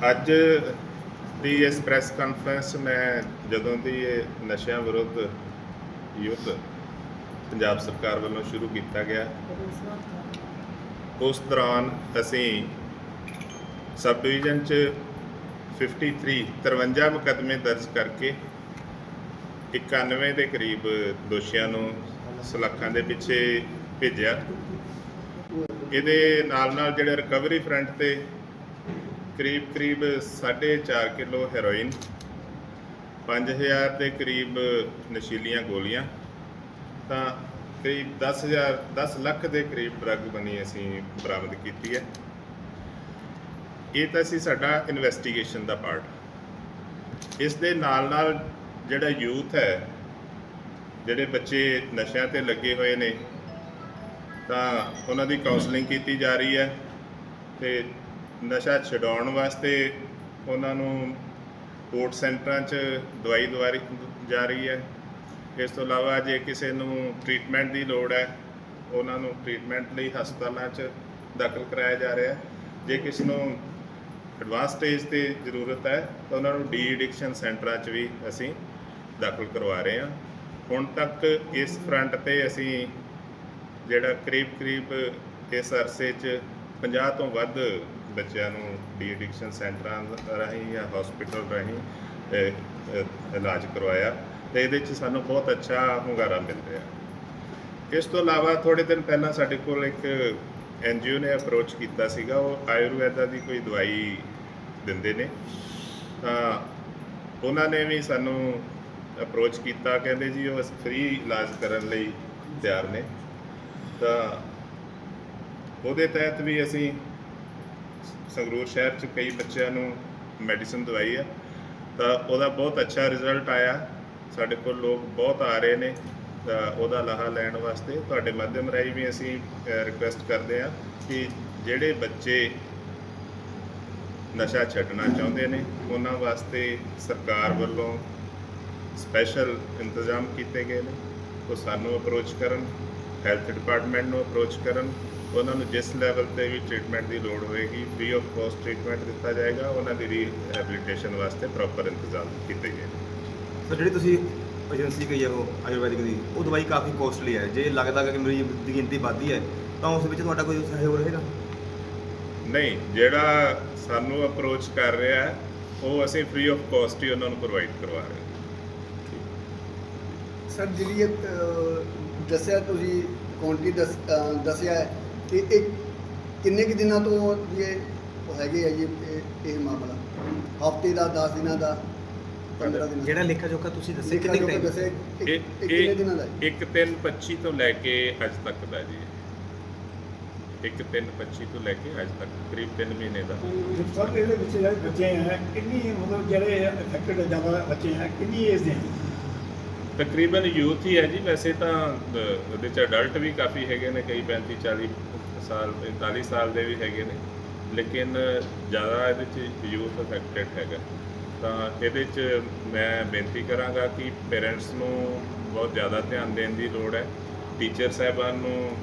ਅੱਜ ਦੀ ਇਸ press conference ਮੈਂ ਜਦੋਂ ਦੀ ਇਹ ਨਸ਼ਿਆਂ ਵਿਰੁੱਧ ਯੁੱਧ ਪੰਜਾਬ ਸਰਕਾਰ ਵੱਲੋਂ ਸ਼ੁਰੂ ਕੀਤਾ ਗਿਆ, ਉਸ ਦੌਰਾਨ ਅਸੀਂ ਸਬ ਡਿਵੀਜ਼ਨ ਚ 53 53 ਮੁਕੱਦਮੇ ਦਰਜ ਕਰਕੇ 91 ਦੇ ਕਰੀਬ ਦੋਸ਼ੀਆਂ ਨੂੰ ਸਲਾਖਾਂ ਦੇ ਪਿੱਛੇ ਭੇਜਿਆ। ਇਹਦੇ ਨਾਲ ਨਾਲ ਜਿਹੜੇ ਰਿਕਵਰੀ ਫਰੰਟ ਤੇ ਕਰੀਬ ਕਰੀਬ 4.5 ਕਿਲੋ ਹੈਰੋਇਨ 5000 ਦੇ ਕਰੀਬ ਨਸ਼ੀਲੀਆਂ ਗੋਲੀਆਂ, ਤਾਂ ਕਰੀਬ 10000 10 ਲੱਖ ਦੇ ਕਰੀਬ ਡਰੱਗ ਬਣੀ ਅਸੀਂ ਬਰਾਮਦ ਕੀਤੀ ਹੈ। ਇਹ ਤਾਂ ਸੀ ਸਾਡਾ ਇਨਵੈਸਟੀਗੇਸ਼ਨ ਦਾ ਪਾਰਟ ਇਸ ਦੇ ਨਾਲ ਨਾਲ ਜਿਹੜਾ ਯੂਥ ਹੈ, ਜਿਹੜੇ ਬੱਚੇ ਨਸ਼ਿਆਂ ਤੇ ਲੱਗੇ ਹੋਏ ਨੇ, ਤਾਂ ਉਹਨਾਂ ਦੀ ਕਾਉਂਸਲਿੰਗ ਕੀਤੀ ਜਾ ਰਹੀ ਹੈ ਤੇ ਨਸ਼ਾ ਛਡਾਉਣ ਵਾਸਤੇ ਉਹਨਾਂ ਨੂੰ ਕੋਰਟ ਸੈਂਟਰਾਂ 'ਚ ਦਵਾਈ ਦਵਾਰੀ ਜਾ ਰਹੀ ਹੈ। ਇਸ ਤੋਂ ਇਲਾਵਾ ਜੇ ਕਿਸੇ ਨੂੰ ਟ੍ਰੀਟਮੈਂਟ ਦੀ ਲੋੜ ਹੈ, ਉਹਨਾਂ ਨੂੰ ਟ੍ਰੀਟਮੈਂਟ ਲਈ ਹਸਪਤਾਲਾਂ 'ਚ ਦਾਖਲ ਕਰਾਇਆ ਜਾ ਰਿਹਾ ਹੈ। ਜੇ ਕਿਸੇ ਨੂੰ ਐਡਵਾਂਸ ਸਟੇਜ ਤੇ ਜ਼ਰੂਰਤ ਹੈ, ਤਾਂ ਉਹਨਾਂ ਨੂੰ ਡੀ ਐਡਿਕਸ਼ਨ ਸੈਂਟਰਾਂ 'ਚ ਵੀ ਅਸੀਂ ਦਾਖਲ ਕਰਵਾ ਰਹੇ ਹਾਂ। ਹੁਣ ਤੱਕ ਇਸ ਫਰੰਟ ਤੇ ਅਸੀਂ ਜਿਹੜਾ ਕਰੀਬ ਕਰੀਬ ਇਸ ਅਰਸੇ 'ਚ 50 ਤੋਂ ਵੱਧ ਬੱਚਿਆਂ ਨੂੰ ਡੀ ਐਡਿਕਸ਼ਨ ਸੈਂਟਰਾਂ ਰਾਹੀਂ ਜਾਂ ਹਸਪੀਟਲ ਰਾਹੀਂ ਇਲਾਜ ਕਰਵਾਇਆ ਤੇ ਇਹਦੇ 'ਚ ਸਾਨੂੰ ਬਹੁਤ ਅੱਛਾ ਹੁੰਗਾਰਾ ਮਿਲ ਰਿਹਾ। ਇਸ ਤੋਂ ਇਲਾਵਾ ਥੋੜੇ ਦਿਨ ਪਹਿਲਾਂ ਸਾਡੇ ਕੋਲ ਇੱਕ ਐਨਜੀਓ ਨੇ ਅਪਰੋਚ ਕੀਤਾ ਸੀਗਾ, ਉਹ ਆਯੁਰਵੈਦਾ ਦੀ ਕੋਈ ਦਵਾਈ ਦਿੰਦੇ ਨੇ। ਤਾਂ ਉਹਨਾਂ ਨੇ ਵੀ ਸਾਨੂੰ ਅਪਰੋਚ ਕੀਤਾ, ਕਹਿੰਦੇ ਜੀ ਉਹ ਫ੍ਰੀ ਇਲਾਜ ਕਰਨ ਲਈ ਤਿਆਰ ਨੇ। ਤਾਂ ਉਹਦੇ ਤਹਿਤ ਵੀ ਅਸੀਂ ਸੰਗਰੂਰ ਸ਼ਹਿਰ 'ਚ ਕਈ ਬੱਚਿਆਂ ਨੂੰ ਮੈਡੀਸਨ ਦਵਾਈ ਆ। ਤਾਂ ਉਹਦਾ ਬਹੁਤ ਅੱਛਾ ਰਿਜ਼ਲਟ ਆਇਆ। ਸਾਡੇ ਕੋਲ ਲੋਕ ਬਹੁਤ ਆ ਰਹੇ ਨੇ। ਤਾਂ ਉਹਦਾ ਲਾਹਾ ਲੈਣ ਵਾਸਤੇ ਤੁਹਾਡੇ ਮਾਧਿਅਮ ਰਾਹੀਂ ਵੀ ਅਸੀਂ ਰਿਕੁਐਸਟ ਕਰਦੇ ਹਾਂ ਕਿ ਜਿਹੜੇ ਬੱਚੇ ਨਸ਼ਾ ਛੱਡਣਾ ਚਾਹੁੰਦੇ ਨੇ, ਉਹਨਾਂ ਵਾਸਤੇ ਸਰਕਾਰ ਵੱਲੋਂ ਸਪੈਸ਼ਲ ਇੰਤਜ਼ਾਮ ਕੀਤੇ ਗਏ ਨੇ। ਉਹ ਸਾਨੂੰ ਅਪਰੋਚ ਕਰਨ ਹੈਲਥ ਡਿਪਾਰਟਮੈਂਟ ਨੂੰ ਅਪਰੋਚ ਕਰਨ। ਉਹਨਾਂ ਨੂੰ ਜਿਸ ਲੈਵਲ ਤੇ ਵੀ ਟ੍ਰੀਟਮੈਂਟ ਦੀ ਲੋੜ ਹੋਏਗੀ ਫ੍ਰੀ ਆਫ ਕਾਸਟ ਟ੍ਰੀਟਮੈਂਟ ਦਿੱਤਾ ਜਾਏਗਾ ਉਹਨਾਂ ਦੀ ਰੀਹੈਬਿਲਿਟੇਸ਼ਨ ਵਾਸਤੇ ਪ੍ਰੋਪਰ ਇੰਤਜ਼ਾਮ ਕੀਤੇ ਗਏ। ਨੇ ਸਰ ਜਿਹੜੀ ਤੁਸੀਂ ਏਜੰਸੀ ਗਈ ਹੈ ਉਹ ਆਯੁਰਵੈਦਿਕ ਦੀ ਉਹ ਦਵਾਈ ਕਾਫੀ ਕੋਸਟਲੀ ਹੈ। ਜੇ ਲੱਗਦਾ ਕਿ ਮਰੀਜ਼ ਦੀ ਗਿਣਤੀ ਵੱਧਦੀ ਹੈ ਤਾਂ ਉਸ ਵਿੱਚ ਤੁਹਾਡਾ ਕੋਈ ਸਹਿਯੋਗ ਰਹੇਗਾ? ਨਹੀਂ ਜਿਹੜਾ ਸਾਨੂੰ ਅਪਰੋਚ ਕਰ ਰਿਹਾ ਹੈ ਉਹ ਅਸੀਂ ਫ੍ਰੀ ਆਫ ਕਾਸਟ ਹੀ ਉਹਨਾਂ ਨੂੰ ਪ੍ਰੋਵਾਈਡ ਕਰਵਾ ਰਹੇ ਹਾਂ। ਸਰ ਜਿਹੜੀ ਦੱਸਿਆ ਤੁਸੀਂ ਕੁਆਂਟੀ ਦੱਸਿਆ ਕਿ ਇਹ ਕਿੰਨੇ ਕੁ ਦਿਨਾਂ ਤੋਂ ਇਹ ਹੈਗੇ ਆ ਜੀ ਇਹ- ਇਹ ਮਾਮਲਾ? ਹਫ਼ਤੇ ਦਾ 10 ਦਿਨਾਂ ਦਾ 15 ਦਿਨਾਂ ਜਿਹੜਾ ਲੇਖਾ ਜੋਖਾ ਤੁਸੀਂ ਦੱਸਿਆ ਕਿੰਨੇ ਟਾਈਮ ਦੱਸਿਆ ਇਹ ਕਿੰਨੇ ਦਿਨਾਂ ਦਾ ਹੈ? ਇਹ ਇੱਕ ਤਿੰਨ 25 ਤੋਂ ਲੈ ਕੇ ਅੱਜ ਤੱਕ ਦਾ ਜੀ। ਇੱਕ ਤਿੰਨ 25 ਤੋਂ ਲੈ ਕੇ ਅੱਜ ਤੱਕ ਕਰੀਬ 3 ਮਹੀਨੇ ਦਾ। ਸਰ ਇਹਦੇ ਵਿੱਚ ਜਿਹੜੇ ਬੱਚੇ ਹੈ ਕਿੰਨੀ ਮਤਲਬ ਜਿਹੜੇ ਅਫੈਕਟਡ ਜ਼ਿਆਦਾ ਬੱਚੇ ਹੈ ਕਿੰਨੀ ਏਜ ਦੇ ਤਕਰੀਬਨ ਯੂਥ ਹੀ ਹੈ ਜੀ ਵੈਸੇ ਤਾਂ ਉਹਦੇ ਚ ਅਡਲਟ ਵੀ ਕਾਫੀ ਹੈਗੇ ਨੇ ਕਈ 35 40 ਸਾਲ 45 ਸਾਲ ਦੇ ਵੀ ਹੈਗੇ ਨੇ। ਲੇਕਿਨ ਜ਼ਿਆਦਾ ਇਹਦੇ ਚ ਯੂਥ ਅਫੈਕਟਡ ਹੈਗਾ। ਤਾਂ ਇਹਦੇ ਚ ਮੈਂ ਬੇਨਤੀ ਕਰਾਂਗਾ ਕਿ ਪੇਰੈਂਟਸ ਨੂੰ ਬਹੁਤ ਜ਼ਿਆਦਾ ਧਿਆਨ ਦੇਣ ਦੀ ਲੋੜ ਹੈ। ਟੀਚਰ ਸਾਹਿਬਾਨ ਨੂੰ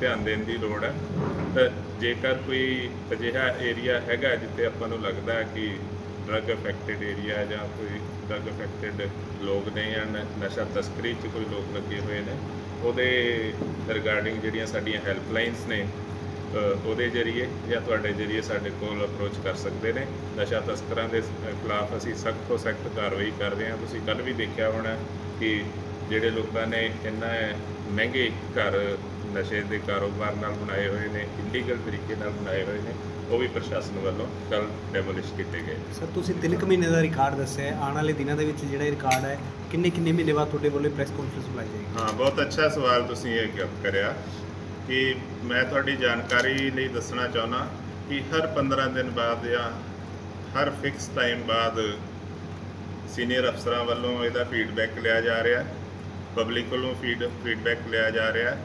ਧਿਆਨ ਦੇਣ ਦੀ ਲੋੜ ਹੈ। ਤਾਂ ਜੇਕਰ ਕੋਈ ਅਜਿਹਾ ਏਰੀਆ ਹੈਗਾ ਜਿੱਥੇ ਆਪਾਂ ਨੂੰ ਲੱਗਦਾ ਹੈ ਕਿ ਡਰਗ ਅਫੈਕਟਡ ਏਰੀਆ ਜਾਂ ਕੋਈ ਡਰਗ ਅਫੈਕਟਡ ਲੋਕ ਨੇ ਜਾਂ ਨਸ਼ਾ ਤਸਕਰੀ 'ਚ ਕੋਈ ਲੋਕ ਲੱਗੇ ਹੋਏ ਨੇ, ਉਹਦੇ ਰਿਗਾਰਡਿੰਗ ਜਿਹੜੀਆਂ ਸਾਡੀਆਂ ਹੈਲਪਲਾਈਨਸ ਨੇ ਉਹਦੇ ਜਰੀਏ ਜਾਂ ਤੁਹਾਡੇ ਜਰੀਏ ਸਾਡੇ ਕੋਲ ਅਪਰੋਚ ਕਰ ਸਕਦੇ ਨੇ। ਨਸ਼ਾ ਤਸਕਰਾਂ ਦੇ ਖਿਲਾਫ ਅਸੀਂ ਸਖਤ ਤੋਂ ਸਖਤ ਕਾਰਵਾਈ ਕਰਦੇ ਹਾਂ। ਤੁਸੀਂ ਕੱਲ ਵੀ ਦੇਖਿਆ ਹੋਣਾ ਕਿ ਜਿਹੜੇ ਲੋਕਾਂ ਨੇ ਇੰਨਾ ਮਹਿੰਗੇ ਘਰ ਨਸ਼ੇ ਦੇ ਕਾਰੋਬਾਰ ਨਾਲ ਬਣਾਏ ਹੋਏ ਨੇ ਇਲੀਗਲ ਤਰੀਕੇ ਨਾਲ ਬਣਾਏ ਹੋਏ ਨੇ ਉਹ ਵੀ ਪ੍ਰਸ਼ਾਸਨ ਵੱਲੋਂ ਕੱਲ ਡੈਮੋਲਿਸ਼ ਕੀਤੇ ਗਏ। ਸਰ ਤੁਸੀਂ ਤਿੰਨ ਕੁ ਮਹੀਨੇ ਦਾ ਰਿਕਾਰਡ ਦੱਸਿਆ ਹੈ। ਆਉਣ ਵਾਲੇ ਦਿਨਾਂ ਦੇ ਵਿੱਚ ਜਿਹੜਾ ਇਹ ਰਿਕਾਰਡ ਹੈ ਕਿੰਨੇ ਕਿੰਨੇ ਮਹੀਨੇ ਬਾਅਦ ਤੁਹਾਡੇ ਵੱਲੋਂ ਪ੍ਰੈਸ ਕਾਨਫਰੰਸ ਬੁਲਾਈ ਜਾਏਗੀ? ਹਾਂ ਬਹੁਤ ਅੱਛਾ ਸਵਾਲ ਤੁਸੀਂ ਇਹ ਕ- ਕਰਿਆ ਕਿ ਮੈਂ ਤੁਹਾਡੀ ਜਾਣਕਾਰੀ ਲਈ ਦੱਸਣਾ ਚਾਹੁੰਦਾ ਕਿ ਹਰ 15 ਦਿਨ ਬਾਅਦ ਜਾਂ ਹਰ ਫਿਕਸ ਟਾਈਮ ਬਾਅਦ ਸੀਨੀਅਰ ਅਫਸਰਾਂ ਵੱਲੋਂ ਇਹਦਾ ਫੀਡਬੈਕ ਲਿਆ ਜਾ ਰਿਹਾ ਪਬਲਿਕ ਵੱਲੋਂ ਫੀਡ ਫੀਡਬੈਕ ਲਿਆ ਜਾ ਰਿਹਾ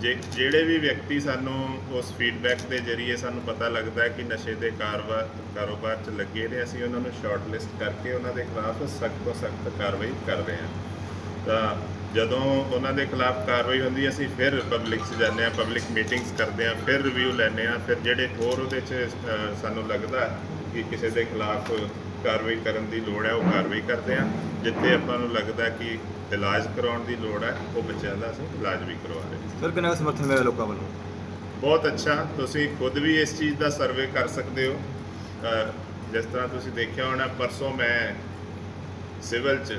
ਜੇ ਜਿਹੜੇ ਵੀ ਵਿਅਕਤੀ ਸਾਨੂੰ ਉਸ ਫੀਡਬੈਕ ਦੇ ਜ਼ਰੀਏ ਸਾਨੂੰ ਪਤਾ ਲੱਗਦਾ ਹੈ ਕਿ ਨਸ਼ੇ ਦੇ ਕਾਰੋਬਾਰ ਕਾਰੋਬਾਰ 'ਚ ਲੱਗੇ ਨੇ, ਅਸੀਂ ਉਹਨਾਂ ਨੂੰ ਸ਼ਾਰਟਲਿਸਟ ਕਰਕੇ ਉਹਨਾਂ ਦੇ ਖਿਲਾਫ ਸਖਤ ਤੋਂ ਸਖਤ ਕਾਰਵਾਈ ਕਰ ਰਹੇ ਹਾਂ। ਤਾਂ ਜਦੋਂ ਉਹਨਾਂ ਦੇ ਖਿਲਾਫ ਕਾਰਵਾਈ ਹੁੰਦੀ ਅਸੀਂ ਫਿਰ ਪਬਲਿਕ 'ਚ ਜਾਂਦੇ ਹਾਂ ਪਬਲਿਕ ਮੀਟਿੰਗਸ ਕਰਦੇ ਹਾਂ, ਫਿਰ ਰਿਵਿਊ ਲੈਂਦੇ ਹਾਂ, ਫਿਰ ਜਿਹੜੇ ਹੋਰ ਉਹਦੇ 'ਚ ਸਾਨੂੰ ਲੱਗਦਾ ਕਿ ਕਿਸੇ ਦੇ ਖਿਲਾਫ ਕਾਰਵਾਈ ਕਰਨ ਦੀ ਲੋੜ ਹੈ, ਉਹ ਕਾਰਵਾਈ ਕਰਦੇ ਹਾਂ। ਜਿੱਥੇ ਆਪਾਂ ਨੂੰ ਲੱਗਦਾ ਕਿ ਇਲਾਜ ਕਰਾਉਣ ਦੀ ਲੋੜ ਹੈ ਉਹ ਬੱਚਿਆਂ ਦਾ ਅਸੀਂ ਇਲਾਜ ਵੀ ਕਰਵਾ ਰਹੇ ਹਾਂ। ਸਰ ਕਿੰਨਾ ਕੁ ਸਮਰਥਨ ਮਿਲਿਆ ਲੋਕਾਂ ਵੱਲੋਂ? ਬਹੁਤ ਅੱਛਾ। ਤੁਸੀਂ ਖੁਦ ਵੀ ਇਸ ਚੀਜ਼ ਦਾ ਸਰਵੇ ਕਰ ਸਕਦੇ ਹੋ। ਅ, ਜਿਸ ਤਰ੍ਹਾਂ ਤੁਸੀਂ ਦੇਖਿਆ ਹੋਣਾ ਪਰਸੋਂ ਮੈਂ ਸਿਵਲ 'ਚ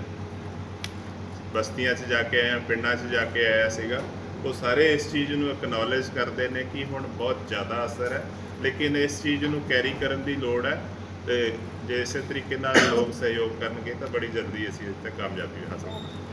ਬਸਤੀਆਂ 'ਚ ਜਾ ਕੇ ਆਇਆ ਪਿੰਡਾਂ 'ਚ ਜਾ ਕੇ ਆਇਆ ਸੀਗਾ। ਉਹ ਸਾਰੇ ਇਸ ਚੀਜ਼ ਨੂੰ ਐਕਨੋਲਜ ਕਰਦੇ ਨੇ ਕਿ ਹੁਣ ਬਹੁਤ ਜ਼ਿਆਦਾ ਅਸਰ ਹੈ। ਲੇਕਿਨ ਇਸ ਚੀਜ਼ ਨੂੰ ਕੈਰੀ ਕਰਨ ਦੀ ਲੋੜ ਹੈ ਤੇ ਜੇ ਇਸੇ ਤਰੀਕੇ ਨਾਲ ਲੋਕ ਸਹਿਯੋਗ ਕਰਨਗੇ ਤਾਂ ਬੜੀ ਜਲਦੀ ਅਸੀਂ ਇਸ ਤੇ ਕਾਮਯਾਬੀ ਹਾਸਲ ਕਰਾਂਗੇ।